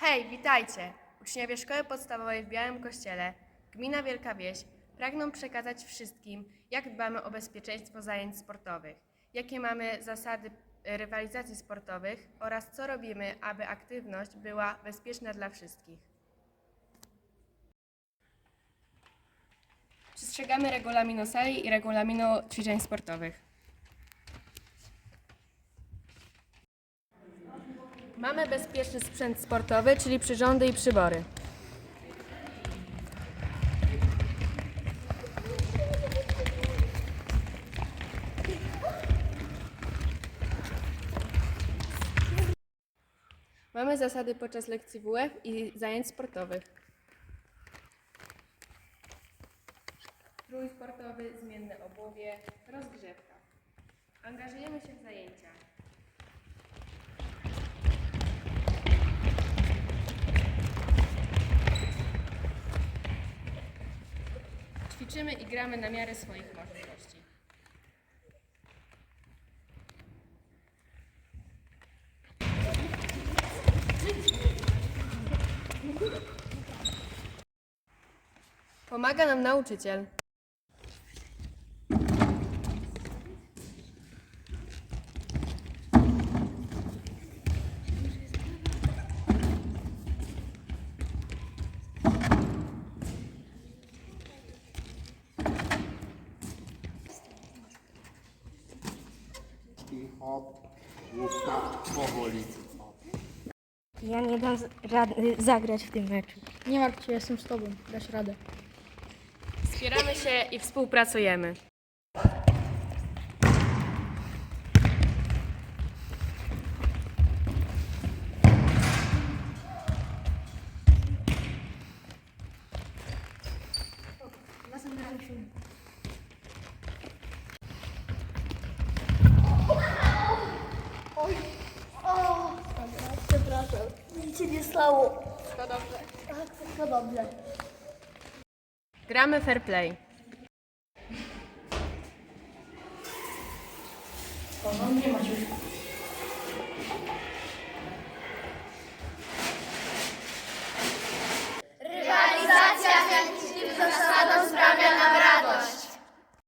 Hej, witajcie! Uczniowie Szkoły Podstawowej w Białym Kościele, gmina Wielka Wieś, pragną przekazać wszystkim, jak dbamy o bezpieczeństwo zajęć sportowych, jakie mamy zasady rywalizacji sportowych oraz co robimy, aby aktywność była bezpieczna dla wszystkich. Przestrzegamy regulaminu sali i regulaminu ćwiczeń sportowych. Mamy bezpieczny sprzęt sportowy, czyli przyrządy i przybory. Mamy zasady podczas lekcji WF i zajęć sportowych. Strój sportowy, zmienne obuwie, rozgrzewka. Angażujemy się w zajęcia. Ćwiczymy i gramy na miarę swoich możliwości. Pomaga nam nauczyciel. Hop, powoli. Ja nie dam z- rady zagrać w tym meczu. Nie martw się, jestem z tobą. Dasz radę. Wspieramy się i współpracujemy. Przepraszam, nic się nie stało. To dobrze. Tak, wszystko dobrze. Gramy fair play. O, no nie Maciuś.